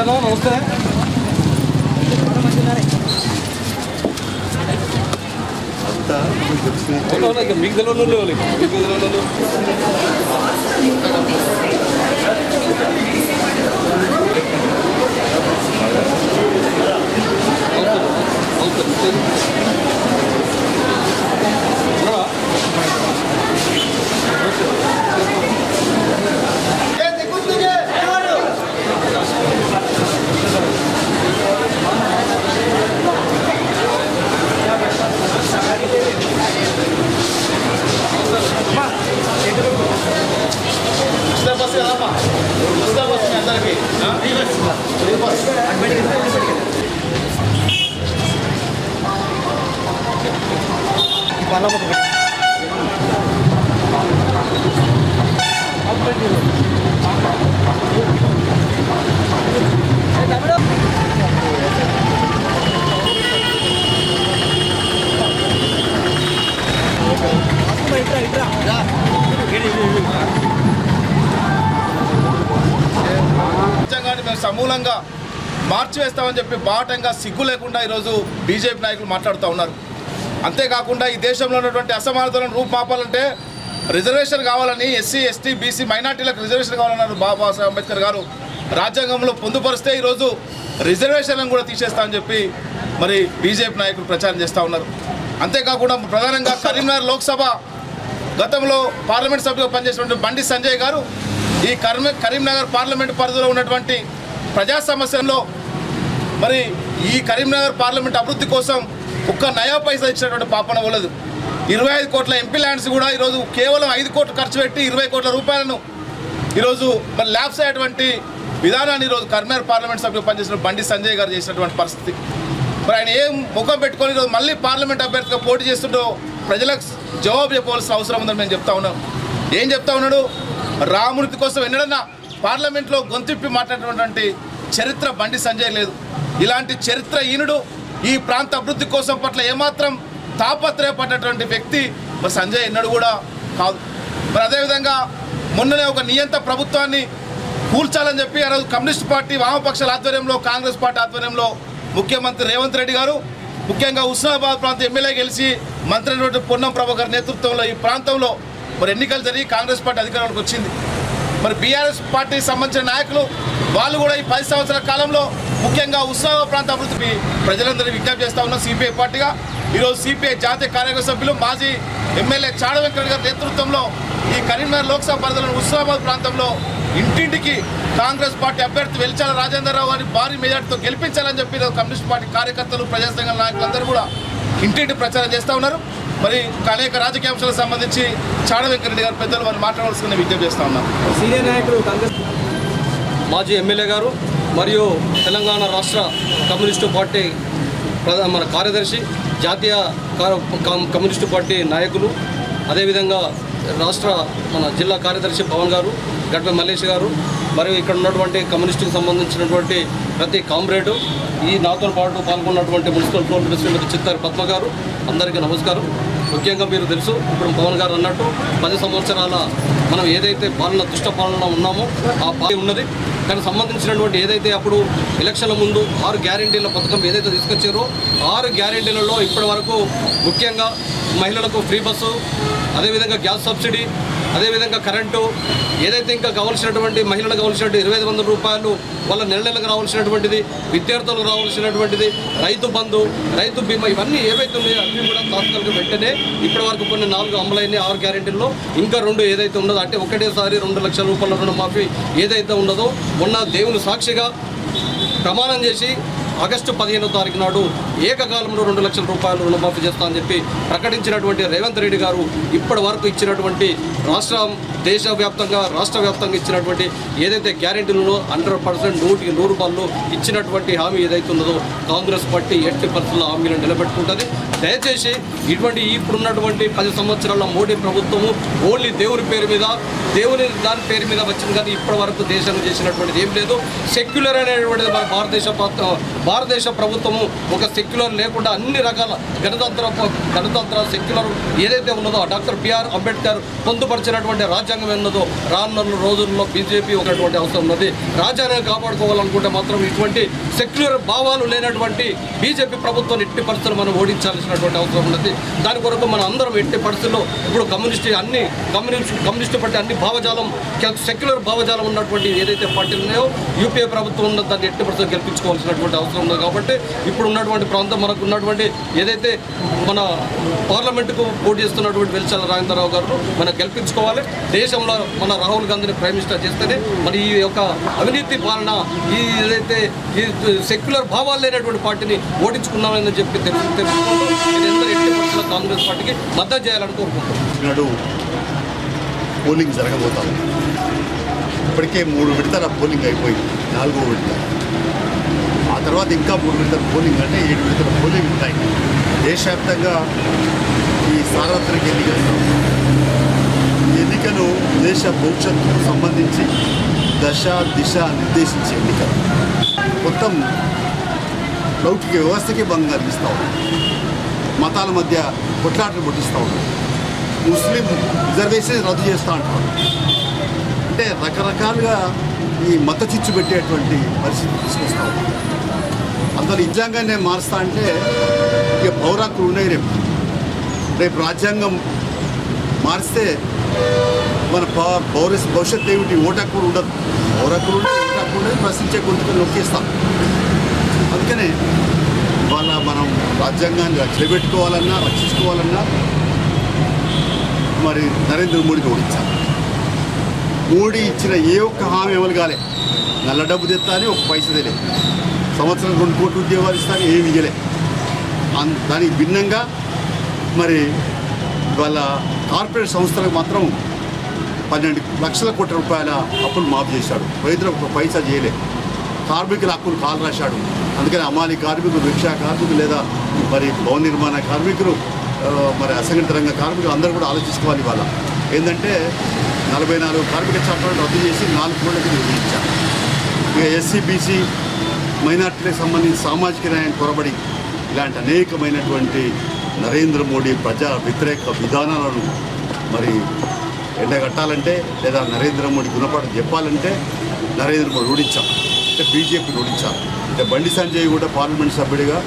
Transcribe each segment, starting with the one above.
నమస్తే మీకు తెలియదు మీకు తెలియదు రాజ్యాంగాన్ని మార్చివేస్తామని చెప్పి బాటంగా సిగ్గు లేకుండా ఈరోజు బీజేపీ నాయకులు మాట్లాడుతూ ఉన్నారు. అంతేకాకుండా ఈ దేశంలో ఉన్నటువంటి అసమానతలను రూపుమాపాలంటే రిజర్వేషన్ కావాలని ఎస్సీ ఎస్టీ బీసీ మైనార్టీలకు రిజర్వేషన్ కావాలన్నారు బాబాసాహెబ్ అంబేద్కర్ గారు. రాజ్యాంగంలో పొందుపరిస్తే ఈరోజు రిజర్వేషన్లను కూడా తీసేస్తామని చెప్పి మరి బీజేపీ నాయకులు ప్రచారం చేస్తూ ఉన్నారు. అంతేకాకుండా ప్రధానంగా కరీంనగర్ లోక్సభ గతంలో పార్లమెంట్ సభ్యుగా పనిచేసినటువంటి బండి సంజయ్ గారు ఈ కరీంనగర్ పార్లమెంట్ పరిధిలో ఉన్నటువంటి ప్రజా సమస్యల్లో మరి ఈ కరీంనగర్ పార్లమెంట్ అభివృద్ధి కోసం ఒక్క నయా పైసా ఇచ్చినటువంటి పాపన వలదు. ఇరవై ఐదు కోట్ల ఎంపీ ల్యాండ్స్ కూడా ఈరోజు కేవలం ఐదు కోట్లు ఖర్చు పెట్టి ఇరవై కోట్ల రూపాయలను ఈరోజు మరి ల్యాబ్స్ అయ్యేటువంటి విధానాన్ని ఈరోజు కరీంనగర్ పార్లమెంట్ సభ్యులు పనిచేసిన బండి సంజయ్ గారు చేసినటువంటి పరిస్థితి. మరి ఆయన ఏం ముఖం పెట్టుకొని ఈరోజు మళ్ళీ పార్లమెంట్ అభ్యర్థిగా పోటీ చేస్తుంటో ప్రజలకు జవాబు చెప్పవలసిన అవసరం ఉందని మేము చెప్తా ఉన్నాం. ఏం చెప్తా ఉన్నాడు? రామూర్తి కోసం ఎన్నడన్నా పార్లమెంట్లో గొంతిప్పి మాట్లాడినటువంటి చరిత్ర బండి సంజయ్ లేదు. ఇలాంటి చరిత్ర ఈనుడు ఈ ప్రాంత అభివృద్ధి కోసం పట్ల ఏమాత్రం తాపత్రయపడ్డటువంటి వ్యక్తి సంజయ్ ఎన్నడు కూడా కాదు. మరి అదేవిధంగా మొన్ననే ఒక నియంత ప్రభుత్వాన్ని కూల్చాలని చెప్పి ఆ రోజు కమ్యూనిస్ట్ పార్టీ వామపక్షాల ఆధ్వర్యంలో కాంగ్రెస్ పార్టీ ఆధ్వర్యంలో ముఖ్యమంత్రి రేవంత్ రెడ్డి గారు ముఖ్యంగా హుస్నాబాద్ ప్రాంతం ఎమ్మెల్యే గెలిచి మంత్రి పొన్నం ప్రభాకర్ నేతృత్వంలో ఈ ప్రాంతంలో మరి ఎన్నికలు జరిగి కాంగ్రెస్ పార్టీ అధికారంలోకి వచ్చింది. మరి బీఆర్ఎస్ పార్టీకి సంబంధించిన నాయకులు వాళ్ళు కూడా ఈ పది సంవత్సరాల కాలంలో ముఖ్యంగా ఉత్సవ ప్రాంత అభివృద్ధికి ప్రజలందరినీ విజ్ఞప్తి చేస్తా ఉన్న సిపిఐ పార్టీగా. ఈరోజు సిపిఐ జాతీయ కార్యవర్గ సభ్యులు మాజీ ఎమ్మెల్యే చాడ వెంకట గారి నేతృత్వంలో ఈ కరీంనగర్ లోక్సభ పరిధిలోని హుస్నాబాద్ ప్రాంతంలో ఇంటింటికి కాంగ్రెస్ పార్టీ అభ్యర్థి వెలిచాల రాజేంద్రరావు గారిని భారీ మెజార్టీతో గెలిపించాలని చెప్పి కమ్యూనిస్ట్ పార్టీ కార్యకర్తలు ప్రజాసంఘ నాయకులందరూ కూడా ఇంటింటి ప్రచారం చేస్తూ ఉన్నారు. మరి అనేక రాజకీయ అంశాలకు సంబంధించి చాడ వెంకరెడ్డి గారు పెద్దలు వారు మాట్లాడవలసిన విజ్ఞప్తి చేస్తూ ఉన్నారు సీనియర్ నాయకులు కాంగ్రెస్ మాజీ ఎమ్మెల్యే గారు మరియు తెలంగాణ రాష్ట్ర కమ్యూనిస్టు పార్టీ ప్రధా మన కార్యదర్శి జాతీయ కమ్యూనిస్టు పార్టీ నాయకులు అదేవిధంగా రాష్ట్ర మన జిల్లా కార్యదర్శి పవన్ గారు గడ్ప మల్లేష్ గారు మరియు ఇక్కడ ఉన్నటువంటి కమ్యూనిస్టుకు సంబంధించినటువంటి ప్రతి కామ్రేడు ఈ నాతో పాటు పాల్గొన్నటువంటి municipal floor president Chittari Padma garu అందరికీ నమస్కారం. ముఖ్యంగా మీరు తెలుసు ఇప్పుడు పవన్ గారు అన్నట్టు పది సంవత్సరాల మనం ఏదైతే పాలన దుష్ట పాలన ఉన్నామో ఆ పాలన ఉన్నది. దానికి సంబంధించినటువంటి ఏదైతే అప్పుడు ఎలక్షన్ల ముందు ఆరు గ్యారెంటీల పథకం ఏదైతే తీసుకొచ్చారో ఆరు గ్యారెంటీలలో ఇప్పటి వరకు ముఖ్యంగా మహిళలకు ఫ్రీ బస్సు అదేవిధంగా గ్యాస్ సబ్సిడీ అదేవిధంగా కరెంటు ఏదైతే ఇంకా కావాల్సినటువంటి మహిళలకు కావాల్సినటువంటి ఇరవై ఐదు వందల రూపాయలు వాళ్ళ నెల నెలకు రావాల్సినటువంటిది విద్యార్థులకు రావాల్సినటువంటిది రైతు బంధు రైతు బీమా ఇవన్నీ ఏవైతే ఉన్నాయో అన్నీ కూడా తాత్కాలిక వెంటనే ఇప్పటి వరకు కొన్ని నాలుగు అమలైన ఆరు గ్యారెంటీల్లో ఇంకా రెండు ఏదైతే ఉన్నదో అంటే ఒకటేసారి రెండు లక్షల రూపాయల రుణమాఫీ ఏదైతే ఉన్నదో ఉన్న దేవుని సాక్షిగా ప్రమాణం చేసి ఆగస్టు పదిహేనో తారీఖు నాడు ఏకకాలంలో రెండు లక్షల రూపాయలు రుణమాఫీ చేస్తా అని చెప్పి ప్రకటించినటువంటి రేవంత్ రెడ్డి గారు ఇప్పటి వరకు ఇచ్చినటువంటి రాష్ట్ర దేశవ్యాప్తంగా రాష్ట్ర వ్యాప్తంగా ఇచ్చినటువంటి ఏదైతే గ్యారెంటీలలో హండ్రెడ్ పర్సెంట్ నూటికి నూరు రూపాయలు ఇచ్చినటువంటి హామీ ఏదైతే ఉన్నదో కాంగ్రెస్ పార్టీ ఎట్టి పరిస్థితుల్లో హామీలను నిలబెట్టుకుంటుంది. దయచేసి ఇటువంటి ఇప్పుడున్నటువంటి పది సంవత్సరాల మోడీ ప్రభుత్వము ఓన్లీ దేవుని పేరు మీద దేవుని దాని పేరు మీద వచ్చింది కానీ ఇప్పటి వరకు దేశం చేసినటువంటిది ఏం లేదు. సెక్యులర్ అనేటువంటిది మన భారతదేశ భారతదేశ ప్రభుత్వము ఒక సెక్యులర్ లేకుండా అన్ని రకాల గణతంత్ర గణతంత్ర సెక్యులర్ ఏదైతే ఉన్నదో డాక్టర్ బిఆర్ అంబేద్కర్ పొందుపరిచినటువంటి రాజ్యాంగం ఉన్నదో రానున్న రోజుల్లో బీజేపీ ఒకటువంటి అవసరం ఉన్నది. రాజ్యాంగం కాపాడుకోవాలనుకుంటే మాత్రం ఇటువంటి సెక్యులర్ భావాలు లేనటువంటి బీజేపీ ప్రభుత్వాన్ని ఎట్టి పరిస్థితులు మనం ఓడించాల్సినటువంటి అవసరం ఉన్నది. దాని కొరకు మనం అందరం ఎట్టి పరిస్థితుల్లో ఇప్పుడు కమ్యూనిస్ట్ అన్ని కమ్యూనిస్ట్ కమ్యూనిస్ట్ పార్టీ అన్ని భావజాలం సెక్యులర్ భావజాలం ఉన్నటువంటి ఏదైతే పార్టీలు ఉన్నాయో యూపీఏ ప్రభుత్వం ఉన్న దాన్ని ఎట్టి పరిస్థితులు గెలిపించుకోవాల్సినటువంటి అవసరం ఉంది కాబట్టి ఇప్పుడు ఉన్నటువంటి ప్రాంతం మనకు ఉన్నటువంటి ఏదైతే మన పార్లమెంటుకు పోటీ చేస్తున్నటువంటి వెలిచాల రాజేంద్రరావు గారు మనం గెలిపించుకోవాలి. దేశంలో మన రాహుల్ గాంధీని ప్రైమ్ మినిస్టర్ చేస్తేనే మరి ఈ యొక్క అవినీతి పాలన ఈ ఏదైతే ఈ సెక్యులర్ భావాలు లేనటువంటి పార్టీని ఓడించుకున్నామని చెప్పి తెలుసు తెలుసుకుంటూ మీరందరూ ఎట్టి కాంగ్రెస్ పార్టీకి మద్దతు చేయాలని కోరుకుంటున్నాడు పోలింగ్ జరగబోతాం ఇప్పటికే మూడు విడతల పోలింగ్ అయిపోయింది. నాలుగో విడత. తర్వాత ఇంకా మూడు విడతల పోలింగ్ అంటే ఏడు విడతల పోలింగ్ ఉంటాయి. దేశవ్యాప్తంగా ఈ సార్వత్రిక ఎన్నికలు ఎన్నికలు దేశ భవిష్యత్తుకు సంబంధించి దశ దిశ నిర్దేశించే ఎన్నికలు. మొత్తం లౌకిక వ్యవస్థకి భంగం కలిగిస్తూ మతాల మధ్య కొట్లాటలు పుట్టిస్తూ ముస్లిం రిజర్వేషన్ రద్దు చేస్తూ అంటారు అంటే రకరకాలుగా ఈ మత చిచ్చు పెట్టేటువంటి పరిస్థితి తీసుకొస్తూ అందులో నిజంగానే మారుస్తా అంటే ఇక పౌరాకులు ఉన్నాయి రేపు రేపు రాజ్యాంగం మారిస్తే మన పౌర భవిష్యత్ ఏమిటి? ఓటక్కులు ఉండదు. పౌరకులు ఉండదు ఓటక్కులు ఉండదు ప్రశ్నించే గొంతుకు నొక్కేస్తాం. అందుకనే ఇవాళ మనం రాజ్యాంగాన్ని నిలబెట్టుకోవాలన్నా రక్షించుకోవాలన్నా మరి నరేంద్ర మోడీని ఓడించాలి. మోడీ ఇచ్చిన ఏ ఒక్క హామీ అమలు కాలే. నల్ల డబ్బు తెస్తా అని ఒక పైసా తెలియదు సంవత్సరం రెండు కోట్ల ఉద్యోగాలు ఇస్తాను ఏమి ఇయ్యలే. అన్- దానికి భిన్నంగా మరి వాళ్ళ కార్పొరేట్ సంస్థలకు మాత్రం పన్నెండు లక్షల కోట్ల రూపాయల అప్పులు మాఫ్ చేశాడు. రైతులకు ఒక పైసా చేయలే. కార్మికుల హక్కులు కాలు రాశాడు అందుకని అమాలి కార్మికులు రిక్షా కార్మికులు లేదా మరి భవన నిర్మాణ కార్మికులు మరి అసంఘటిత రంగ కార్మికులు అందరూ కూడా ఆలోచించుకోవాలి ఇవాళ. ఏంటంటే నలభై నాలుగు కార్మిక చట్టాలను రద్దు చేసి నాలుగు కోట్లకి విధించారు ఇక ఎస్సీ బీసీ మైనార్టీలకు సంబంధించి సామాజిక న్యాయం కొరబడి ఇలాంటి అనేకమైనటువంటి నరేంద్ర మోడీ ప్రజా వ్యతిరేక విధానాలను మరి ఎండగట్టాలంటే లేదా నరేంద్ర మోడీ గుణపాఠం చెప్పాలంటే నరేంద్ర మోడీ ఓడించాలి. అంటే బీజేపీ ఓడించాలి. అంటే బండి సంజయ్ కూడా పార్లమెంట్ సభ్యుడిగా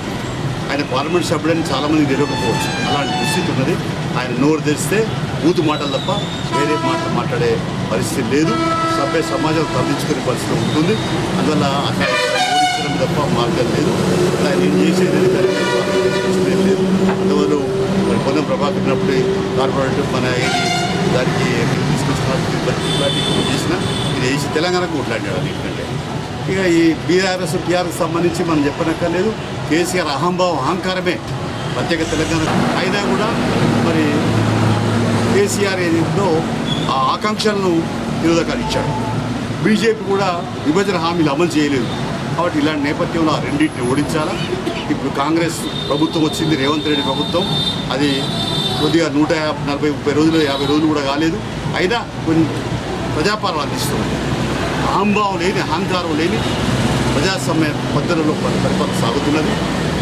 ఆయన పార్లమెంట్ సభ్యుడని చాలామంది తెలియకపోవచ్చు అలాంటి దుస్థితి ఉన్నది. ఆయన నోరు తెరిస్తే బూతు మాటలు తప్ప వేరే మాటలు మాట్లాడే పరిస్థితి లేదు. సభ్య సమాజం తరలించుకునే పరిస్థితి ఉంటుంది. అందువల్ల అక్కడ తప్ప మార్గం లేదు. ఆయన ఏం చేసేది ఏది లేదు. అందువల్ల మరి పొందం ప్రభాకర్ ఉన్నప్పుడు కార్పొరేట్ మన దానికి తీసుకొచ్చిన చేసిన ఇది వేసి తెలంగాణకు కొట్లాడాడు ఏంటంటే. ఇక ఈ బీఆర్ఎస్ టీఆర్ఎస్ సంబంధించి మనం చెప్పనక్కర్లేదు. కేసీఆర్ అహంభావం అహంకారమే ప్రత్యేక తెలంగాణ అయినా కూడా మరి కేసీఆర్ ఏదో ఆ ఆకాంక్షలను నిరోధకాలు ఇచ్చాడు. బీజేపీ కూడా విభజన హామీలు అమలు చేయలేదు. కాబట్టి ఇలాంటి నేపథ్యంలో ఆ రెండింటిని ఓడించాలా? ఇప్పుడు కాంగ్రెస్ ప్రభుత్వం వచ్చింది రేవంత్ రెడ్డి ప్రభుత్వం. అది కొద్దిగా నూట యాభై నలభై ముప్పై రోజులు యాభై రోజులు కూడా కాలేదు. అయినా కొన్ని ప్రజాపాలన అందిస్తుంది అహంభావం లేని అహంకారం లేని ప్రజాస్వామ్య పద్ధతిలో పరిపాలన సాగుతున్నది.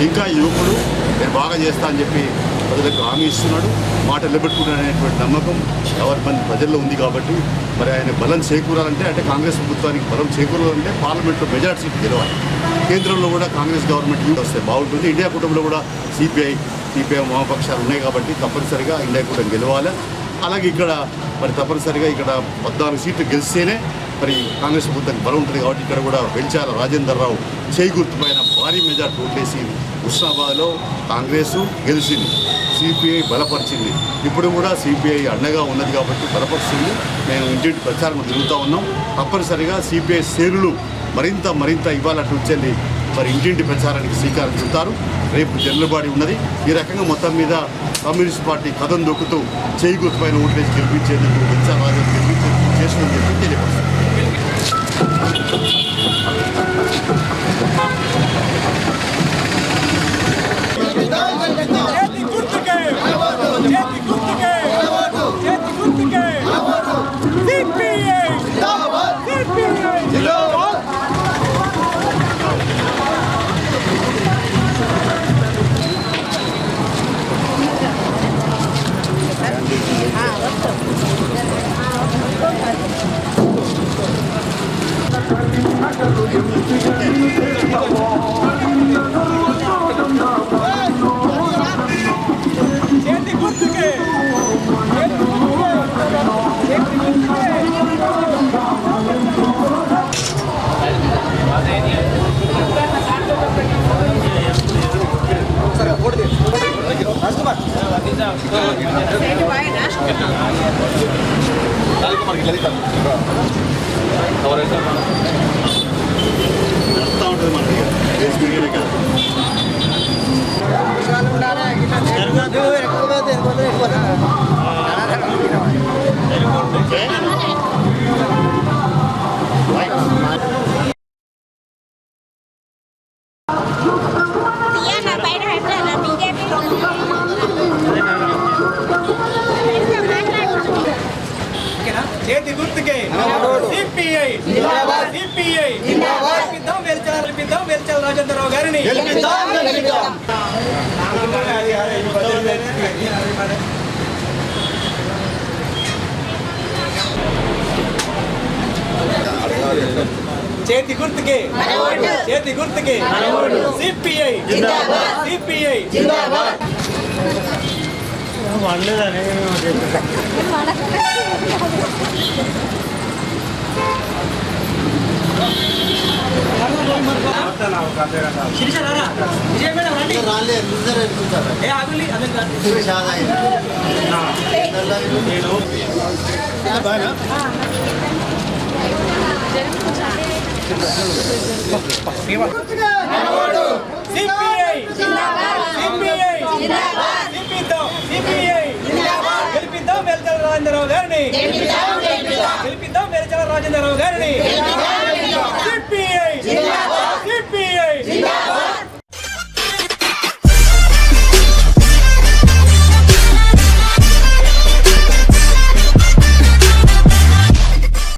ఇంకా యువకుడు నేను బాగా చేస్తా అని చెప్పి ప్రజలకు హామీ ఇస్తున్నాడు. మాట నిలబెట్టుకున్నాడనేటువంటి నమ్మకం ఎవరి మంది ప్రజల్లో ఉంది కాబట్టి మరి ఆయన బలం చేకూరాలంటే అంటే కాంగ్రెస్ ప్రభుత్వానికి బలం చేకూరాలంటే పార్లమెంట్లో మెజార్టీ సీట్ గెలవాలి. కేంద్రంలో కూడా కాంగ్రెస్ గవర్నమెంట్ యూజ్ వస్తే బాగుంటుంది. ఇండియా కూటమిలో కూడా సిపిఐ సిపిఐ వామపక్షాలు ఉన్నాయి కాబట్టి తప్పనిసరిగా ఇండియా కూటమి గెలవాలి. అలాగే ఇక్కడ మరి తప్పనిసరిగా ఇక్కడ పద్నాలుగు సీట్లు గెలిస్తేనే మరి కాంగ్రెస్ ప్రభుత్వానికి బలం ఉంటుంది కాబట్టి ఇక్కడ కూడా వెంచాల రాజేందర్ రావు చేయి గుర్తుపైన భారీ మెజార్టీ ఓట్లేసి హుస్నాబాద్లో కాంగ్రెస్ గెలిచింది. సిపిఐ బలపరిచింది. ఇప్పుడు కూడా సిపిఐ అండగా ఉన్నది కాబట్టి బలపరిచింది మేము ఇంటింటి ప్రచారం తిరుగుతూ ఉన్నాం. తప్పనిసరిగా సిపిఐ శ్రేణులు మరింత మరింత ఇవాళ వచ్చి మరి ఇంటింటి ప్రచారానికి శ్రీకారం చుడతారు రేపు జల్లుబాడి ఉన్నది. ఈ రకంగా మొత్తం మీద కమ్యూనిస్ట్ పార్టీ కథం దొక్కుతూ చేయి గుర్తుపైన ఓట్లేసి గెలిపించేందుకు వెంచాల గెలిపించేందుకు తెలియపరుస్తుంది. చేతి గుర్తుకే వస్తూ ఉంటుంది మనకి ఫేస్బుక్ సిపిఐ సిపిఐ గెలిపిద్దాం వెల్చాల గెలిపిద్దాం వెల్చాల రాజేంద్రరావు గారిని చేతి గుర్తుకే చేతి గుర్తుకే సిపిఐ సిపిఐ ఏ సిపిఐ సిపిఐ గెలిపిద్దాం సిపిఐ గెలిపిద్దాం వెలిచల రాజేంద్రరావు గారిని. గెలిపిద్దాం వెలిచల రాజేంద్రరావు గారిని. సిపిఐ. సిపిఐ.